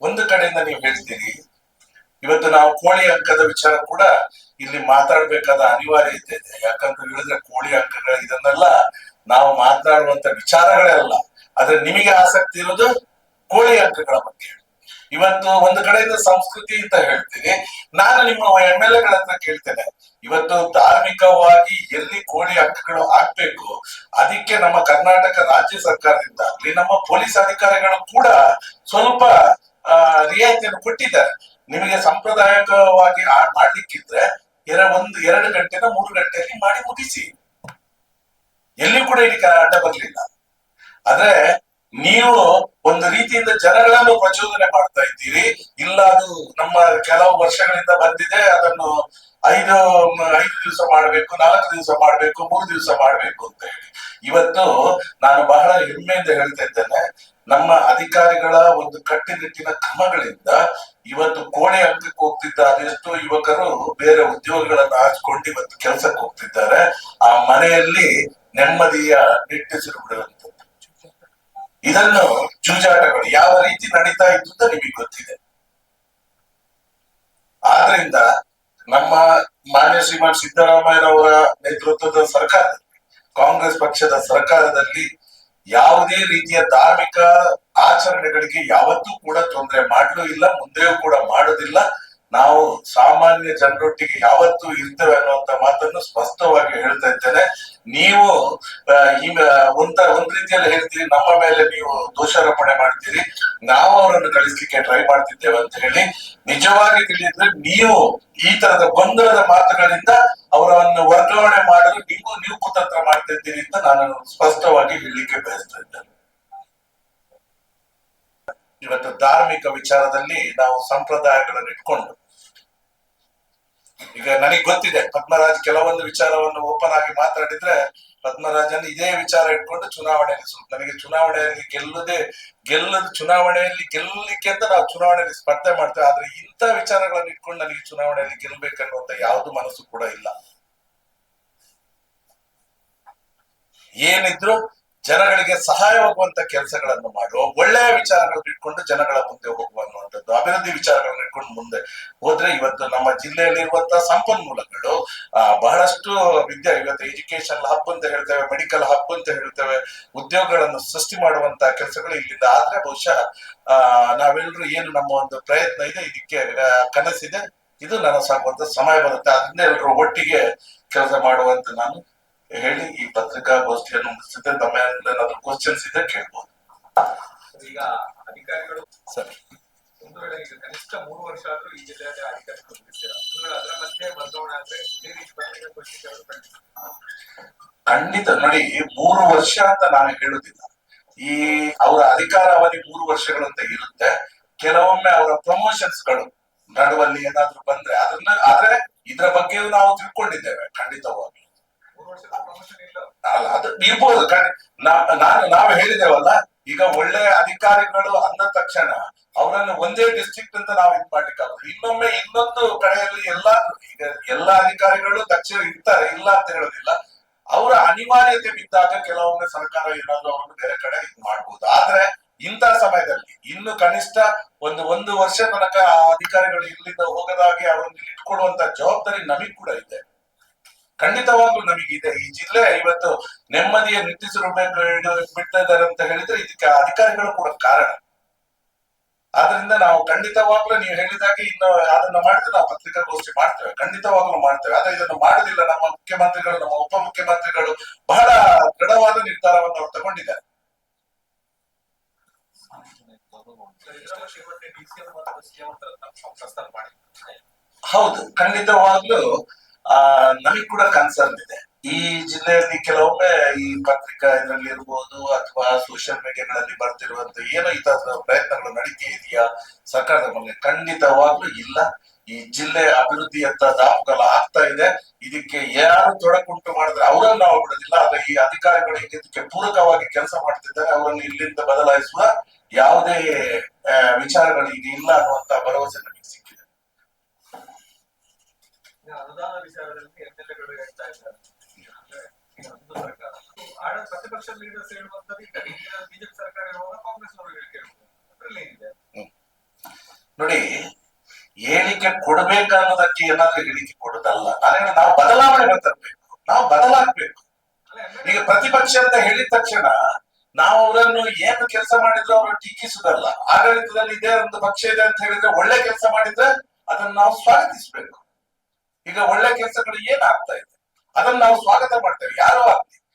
ಒಂದು ಕಡೆಯಿಂದ ನೀವು ಹೇಳ್ತೀರಿ. ಇವತ್ತು ನಾವು ಕೋಳಿ ಅಂಕದ ವಿಚಾರ ಕೂಡ ಇಲ್ಲಿ ಮಾತಾಡ್ಬೇಕಾದ ಅನಿವಾರ್ಯತೆ ಇದೆ. ಯಾಕಂತ ಹೇಳಿದ್ರೆ ಕೋಳಿ ಅಂಕಗಳ ಇದನ್ನೆಲ್ಲ ನಾವು ಮಾತನಾಡುವಂತ ವಿಚಾರಗಳೇ ಅಲ್ಲ. ಆದ್ರೆ ನಿಮಗೆ ಆಸಕ್ತಿ ಇರೋದು ಕೋಳಿ ಅಂಕಗಳ ಬಗ್ಗೆ. ಇವತ್ತು ಒಂದು ಕಡೆಯಿಂದ ಸಂಸ್ಕೃತಿ ಅಂತ ಹೇಳ್ತೀನಿ ನಾನು ನಿಮ್ಮ ಎಂ ಎಲ್ ಎಗಳ ಕೇಳ್ತೇನೆ. ಇವತ್ತು ಧಾರ್ಮಿಕವಾಗಿ ಎಲ್ಲಿ ಕೋಳಿ ಅಂಕಗಳು ಹಾಕ್ಬೇಕು ಅದಕ್ಕೆ ನಮ್ಮ ಕರ್ನಾಟಕ ರಾಜ್ಯ ಸರ್ಕಾರದಿಂದ ನಮ್ಮ ಪೊಲೀಸ್ ಅಧಿಕಾರಿಗಳು ಕೂಡ ಸ್ವಲ್ಪ ರಿಯಾಯಿತಿಯನ್ನು ಕೊಟ್ಟಿದ್ದಾರೆ. ನಿಮಗೆ ಸಾಂಪ್ರದಾಯಿಕವಾಗಿ ಮಾಡ್ಲಿಕ್ಕಿದ್ರೆ ಎರ ಒಂದು, ಎರಡು ಗಂಟೆನ ಮೂರು ಗಂಟೆಯಲ್ಲಿ ಮಾಡಿ ಮುಗಿಸಿ. ಎಲ್ಲಿ ಕೂಡ ಇಲ್ಲಿ ಅಡ್ಡ ಬರ್ಲಿಲ್ಲ. ಆದ್ರೆ ನೀವು ಒಂದು ರೀತಿಯಿಂದ ಜನಗಳನ್ನು ಪ್ರಚೋದನೆ ಮಾಡ್ತಾ ಇದ್ದೀರಿ. ಇಲ್ಲ ಅದು ನಮ್ಮ ಕೆಲವು ವರ್ಷಗಳಿಂದ ಬಂದಿದೆ. ಅದನ್ನು ಐದು ಐದು ದಿವಸ ಮಾಡಬೇಕು, ನಾಲ್ಕು ದಿವಸ ಮಾಡಬೇಕು, ಮೂರು ದಿವಸ ಮಾಡಬೇಕು ಅಂತ ಹೇಳಿ. ಇವತ್ತು ನಾನು ಬಹಳ ಹೆಮ್ಮೆಯಿಂದ ಹೇಳ್ತಾ ಇದ್ದೇನೆ. ನಮ್ಮ ಅಧಿಕಾರಿಗಳ ಒಂದು ಕಟ್ಟುನಿಟ್ಟಿನ ಕ್ರಮಗಳಿಂದ ಇವತ್ತು ಕೋಣೆ ಅಂಕಕ್ಕೆ ಹೋಗ್ತಿದ್ದ ಅದೆಷ್ಟೋ ಯುವಕರು ಬೇರೆ ಉದ್ಯೋಗಗಳನ್ನ ಹಾಕಿಕೊಂಡು ಇವತ್ತು ಕೆಲಸಕ್ಕೆ ಹೋಗ್ತಿದ್ದಾರೆ. ಆ ಮನೆಯಲ್ಲಿ ನೆಮ್ಮದಿಯ ನಿಟ್ಟಿಸಿರು ಬಿಡುವಂಥದ್ದು. ಇದನ್ನು ಜೂಜಾಟಗಳು ಯಾವ ರೀತಿ ನಡೀತಾ ಇತ್ತು ಅಂತ ನಿಮಗೆ ಗೊತ್ತಿದೆ. ಆದ್ರಿಂದ ನಮ್ಮ ಮಾನ್ಯ ಶ್ರೀಮಾನ್ ಸಿದ್ದರಾಮಯ್ಯನವರ ನೇತೃತ್ವದ ಸರ್ಕಾರದಲ್ಲಿ, ಕಾಂಗ್ರೆಸ್ ಪಕ್ಷದ ಸರ್ಕಾರದಲ್ಲಿ ಯಾವುದೇ ರೀತಿಯ ಧಾರ್ಮಿಕ ಆಚರಣೆಗಳಿಗೆ ಯಾವತ್ತೂ ಕೂಡ ತೊಂದರೆ ಮಾಡಲೂ ಇಲ್ಲ, ಮುಂದೆಯೂ ಕೂಡ ಮಾಡೋದಿಲ್ಲ. ನಾವು ಸಾಮಾನ್ಯ ಜನರೊಟ್ಟಿಗೆ ಯಾವತ್ತೂ ಇರ್ತೇವೆ ಅನ್ನುವಂತ ಮಾತನ್ನು ಸ್ಪಷ್ಟವಾಗಿ ಹೇಳ್ತಾ ಇದ್ದೇನೆ. ನೀವು ಒಂದ್ ಒಂದ ರೀತಿಯಲ್ಲಿ ಹೇಳ್ತೀರಿ, ನಮ್ಮ ಮೇಲೆ ನೀವು ದೋಷಾರೋಪಣೆ ಮಾಡ್ತೀರಿ. ನಾವು ಅವರನ್ನು ಕಳಿಸ್ಲಿಕ್ಕೆ ಟ್ರೈ ಮಾಡ್ತಿದ್ದೇವೆ ಅಂತ ಹೇಳಿ. ನಿಜವಾಗಿ ತಿಳಿದ್ರೆ ನೀವು ಈ ತರದ ಗೊಂದಲದ ಮಾತುಗಳಿಂದ ಅವರನ್ನು ಕುತಂತ್ರ ಮಾಡ್ತಿದ್ದೀರಿ ಅಂತ ನಾನು ಸ್ಪಷ್ಟವಾಗಿ ಹೇಳಲಿಕ್ಕೆ ಬಯಸ್ತಾ ಇದ್ದೇನೆ ಇವತ್ತು ಧಾರ್ಮಿಕ ವಿಚಾರದಲ್ಲಿ ನಾವು ಸಂಪ್ರದಾಯಗಳನ್ನು ಇಟ್ಕೊಂಡು, ಈಗ ನನಗೆ ಗೊತ್ತಿದೆ, ಪದ್ಮರಾಜ್ ಕೆಲವೊಂದು ವಿಚಾರವನ್ನು ಓಪನ್ ಆಗಿ ಮಾತಾಡಿದ್ರೆ ಪದ್ಮರಾಜನ್ ಇದೇ ವಿಚಾರ ಇಟ್ಕೊಂಡು ಚುನಾವಣೆಯಲ್ಲಿ ನನಗೆ ಚುನಾವಣೆಯಲ್ಲಿ ಗೆಲ್ಲದೆ, ಗೆಲ್ಲದ ಚುನಾವಣೆಯಲ್ಲಿ ಗೆಲ್ಲಲಿಕ್ಕೆ ಅಂತ ನಾವು ಚುನಾವಣೆಯಲ್ಲಿ ಸ್ಪರ್ಧೆ ಮಾಡ್ತೇವೆ, ಆದ್ರೆ ಇಂಥ ವಿಚಾರಗಳನ್ನು ಇಟ್ಕೊಂಡು ನನಗೆ ಚುನಾವಣೆಯಲ್ಲಿ ಗೆಲ್ಬೇಕನ್ನುವಂತ ಯಾವುದು ಮನಸ್ಸು ಕೂಡ ಇಲ್ಲ. ಏನಿದ್ರು ಜನಗಳಿಗೆ ಸಹಾಯವಾಗುವಂತ ಕೆಲಸಗಳನ್ನು ಮಾಡುವ ಒಳ್ಳೆಯ ವಿಚಾರಗಳನ್ನು ಇಟ್ಕೊಂಡು ಜನಗಳ ಮುಂದೆ ಹೋಗುವ ಅನ್ನುವಂಥದ್ದು, ಅಭಿವೃದ್ಧಿ ವಿಚಾರಗಳನ್ನು ಇಟ್ಕೊಂಡು ಮುಂದೆ ಹೋದ್ರೆ ಇವತ್ತು ನಮ್ಮ ಜಿಲ್ಲೆಯಲ್ಲಿರುವಂತಹ ಸಂಪನ್ಮೂಲಗಳು ಬಹಳಷ್ಟು ವಿದ್ಯಾ, ಇವತ್ತು ಎಜುಕೇಶನ್ ಹಬ್ ಅಂತ ಹೇಳ್ತೇವೆ ಮೆಡಿಕಲ್ ಹಬ್ ಅಂತ ಹೇಳ್ತೇವೆ, ಉದ್ಯೋಗಗಳನ್ನು ಸೃಷ್ಟಿ ಮಾಡುವಂತಹ ಕೆಲಸಗಳು ಇಲ್ಲಿಂದ ಆದ್ರೆ ಬಹುಶಃ, ಆ ನಾವೆಲ್ಲರೂ ಏನು ನಮ್ಮ ಒಂದು ಪ್ರಯತ್ನ ಇದೆ, ಇದಕ್ಕೆ ಕನಸಿದೆ, ಇದು ನನಸಾಗುವಂತ ಸಮಯ ಬರುತ್ತೆ. ಅದನ್ನೇ ಎಲ್ಲರೂ ಒಟ್ಟಿಗೆ ಕೆಲಸ ಮಾಡುವಂತ ನಾನು ಹೇಳಿ ಈ ಪತ್ರಿಕಾಗೋಷ್ಠಿಯನ್ನು ಮುಗಿಸಿದ್ರೆ ತಮ್ಮ ಏನಾದ್ರು ಕ್ವಶನ್ಸ್ ಇದೆ ಕೇಳ್ಬೋದು. ಈಗ ಅಧಿಕಾರಿಗಳು ಸರಿ. ಒಂದು ವೇಳೆ ಈಗ ಕನಿಷ್ಠ ಮೂರು ವರ್ಷ ಆದ್ರೂ ಈ ಜಿಲ್ಲೆಯಲ್ಲಿ ಅಧಿಕಾರಿಗಳು ಅದರ ಮಧ್ಯೆ ಬದಲಾವಣೆ ಆದ್ರೆ ಈ ರೀತಿ ಬದಲಾವಣೆ ಖಂಡಿತ. ನೋಡಿ ಮೂರು ವರ್ಷ ಅಂತ ನಾನು ಹೇಳುದಿಲ್ಲ. ಈ ಅವರ ಅಧಿಕಾರ ಅವಧಿ ಮೂರು ವರ್ಷಗಳು ಅಂತ ಇರುತ್ತೆ. ಕೆಲವೊಮ್ಮೆ ಅವರ ಪ್ರಮೋಷನ್ಸ್ಗಳು ನಡುವಲ್ಲಿ ಏನಾದ್ರೂ ಬಂದ್ರೆ ಅದನ್ನ ಆದ್ರೆ ಇದ್ರ ಬಗ್ಗೆಯೂ ನಾವು ತಿಳ್ಕೊಂಡಿದ್ದೇವೆ ಖಂಡಿತವಾಗಿ ಅಲ್ಲ ಅದು ಇರ್ಬೋದು. ನಾನು, ನಾವು ಹೇಳಿದೇವಲ್ಲ ಈಗ ಒಳ್ಳೆ ಅಧಿಕಾರಿಗಳು ಅಂದ ತಕ್ಷಣ ಅವರನ್ನು ಒಂದೇ ಡಿಸ್ಟ್ರಿಕ್ಟ್ ಅಂತ ನಾವು ಇದು ಮಾಡ್ಲಿಕ್ಕಾಗಲ್ಲ ಇನ್ನೊಮ್ಮೆ ಇನ್ನೊಂದು ಕಡೆಯಲ್ಲಿ ಎಲ್ಲ, ಈಗ ಎಲ್ಲಾ ಅಧಿಕಾರಿಗಳು ತಕ್ಷಣ ಇರ್ತಾರೆ ಇಲ್ಲ ಅಂತ ಹೇಳೋದಿಲ್ಲ. ಅವರ ಅನಿವಾರ್ಯತೆ ಬಿದ್ದಾಗ ಕೆಲವೊಮ್ಮೆ ಸರ್ಕಾರ ಏನಾದ್ರು ಅವರನ್ನು ಬೇರೆ ಕಡೆ ಇದು ಮಾಡ್ಬೋದು. ಆದ್ರೆ ಇಂಥ ಸಮಯದಲ್ಲಿ ಇನ್ನು ಕನಿಷ್ಠ ಒಂದು ಒಂದು ವರ್ಷ ತನಕ ಅಧಿಕಾರಿಗಳು ಇಲ್ಲಿಂದ ಹೋಗದಾಗೆ ಅವರನ್ನು ಇಟ್ಕೊಳ್ಳುವಂತ ಜವಾಬ್ದಾರಿ ನಮಗ್ ಕೂಡ ಇದೆ. ಖಂಡಿತವಾಗ್ಲೂ ನಮಗಿದೆ ಈ ಜಿಲ್ಲೆ ಇವತ್ತು ನೆಮ್ಮದಿಯ ನಿತ್ಯ ಬಿಡ್ತಾ ಇದ್ದಾರೆ ಅಂತ ಹೇಳಿದ್ರೆ ಇದಕ್ಕೆ ಅಧಿಕಾರಿಗಳು ಕೂಡ ಕಾರಣ. ಆದ್ರಿಂದ ನಾವು ಖಂಡಿತವಾಗ್ಲೂ ನೀವು ಹೇಳಿದಾಗೆ ಇನ್ನು ಅದನ್ನ ಮಾಡಿದ್ರೆ ನಾವು ಪತ್ರಿಕಾಗೋಷ್ಠಿ ಮಾಡ್ತೇವೆ. ಖಂಡಿತವಾಗ್ಲೂ ಮಾಡ್ತೇವೆ. ಆದ್ರೆ ಇದನ್ನು ಮಾಡುದಿಲ್ಲ. ನಮ್ಮ ಮುಖ್ಯಮಂತ್ರಿಗಳು, ನಮ್ಮ ಉಪಮುಖ್ಯಮಂತ್ರಿಗಳು ಬಹಳ ದೃಢವಾದ ನಿರ್ಧಾರವನ್ನು ಅವರು ತಗೊಂಡಿದ್ದಾರೆ. ಹೌದು. ಖಂಡಿತವಾಗ್ಲೂ ಆ ನಮಗ್ ಕೂಡ ಕನ್ಸರ್ನ್ ಇದೆ. ಈ ಜಿಲ್ಲೆಯಲ್ಲಿ ಕೆಲವೊಮ್ಮೆ ಈ ಪತ್ರಿಕಾ ಇದರಲ್ಲಿ ಇರ್ಬೋದು ಅಥವಾ ಸೋಷಿಯಲ್ ಮೀಡಿಯಾಗಳಲ್ಲಿ ಬರ್ತಿರುವಂತ ಏನೋ ಈ ತರದ ಪ್ರಯತ್ನಗಳು ನಡೀತಾ ಇದೆಯಾ? ಸರ್ಕಾರದ ಮೇಲೆ ಖಂಡಿತವಾಗ್ಲೂ ಇಲ್ಲ. ಈ ಜಿಲ್ಲೆ ಅಭಿವೃದ್ಧಿಯತ್ತ ದಾಪುಗಾಲ ಆಗ್ತಾ ಇದೆ. ಇದಕ್ಕೆ ಯಾರು ತೊಡಕುಂಟು ಮಾಡಿದ್ರೆ ಅವರನ್ನು ನಾವು ಬಿಡೋದಿಲ್ಲ. ಆದ್ರೆ ಈ ಅಧಿಕಾರಿಗಳು ಇದಕ್ಕೆ ಪೂರಕವಾಗಿ ಕೆಲಸ ಮಾಡ್ತಿದ್ದಾರೆ. ಅವರನ್ನು ಇಲ್ಲಿಂದ ಬದಲಾಯಿಸುವ ಯಾವುದೇ ವಿಚಾರಗಳು ಈಗ ಇಲ್ಲ ಅನ್ನುವಂತ ಭರವಸೆ ನಮಗೆ ಅನುದಾನ ವಿಚಾರದಲ್ಲಿ ಎಂಎಲ್ಎಗಳು ಹೇಳ್ತಾ ಇದ್ದಾರೆ. ಅಂದ್ರೆ ಒಂದು ಸರ್ಕಾರ. ಆಡ ಪ್ರತಿಪಕ್ಷ ಲೀಡರ್ಸ್ ಹೇಳುವಂತದ್ದು ಈಗ ಬಿಜೆಪಿ ಸರ್ಕಾರ ಇರುವಾಗ ಕಾಂಗ್ರೆಸ್ ಅವರು ಹೇಳುವುದು ಅದ್ರಲ್ಲಿ ಏನಿದೆ? ನೋಡಿ ಹೇಳಿಕೆ ಕೊಡ್ಬೇಕನ್ನೋದಕ್ಕೆ ಏನಾದ್ರೂ ಹೇಳಿಕೆ ಕೊಡೋದಲ್ಲ. ನಾನು ನಾವು ಬದಲಾವಣೆ ತರಬೇಕು. ನಾವು ಬದಲಾಗ್ಬೇಕು. ಈಗ ಪ್ರತಿಪಕ್ಷ ಅಂತ ಹೇಳಿದ ತಕ್ಷಣ ನಾವು ಅವರನ್ನು ಏನು ಕೆಲಸ ಮಾಡಿದ್ರು ಅವರು ಟೀಕಿಸುದಲ್ಲ. ಆಡಳಿತದಲ್ಲಿ ಇದೇ ಒಂದು ಪಕ್ಷ ಇದೆ ಅಂತ ಹೇಳಿದ್ರೆ ಒಳ್ಳೆ ಕೆಲಸ ಮಾಡಿದ್ರೆ ಅದನ್ನ ನಾವು ಸ್ವಾಗತಿಸ್ಬೇಕು. ಈಗ ಒಳ್ಳೆ ಕೆಲಸಗಳು ಏನ್ ಆಗ್ತಾ ಇದೆ? ಅದನ್ನ ನಾವು ಸ್ವಾಗತ ಮಾಡ್ತೇವೆ. ಯಾರು ಆಗ್ಲಿ.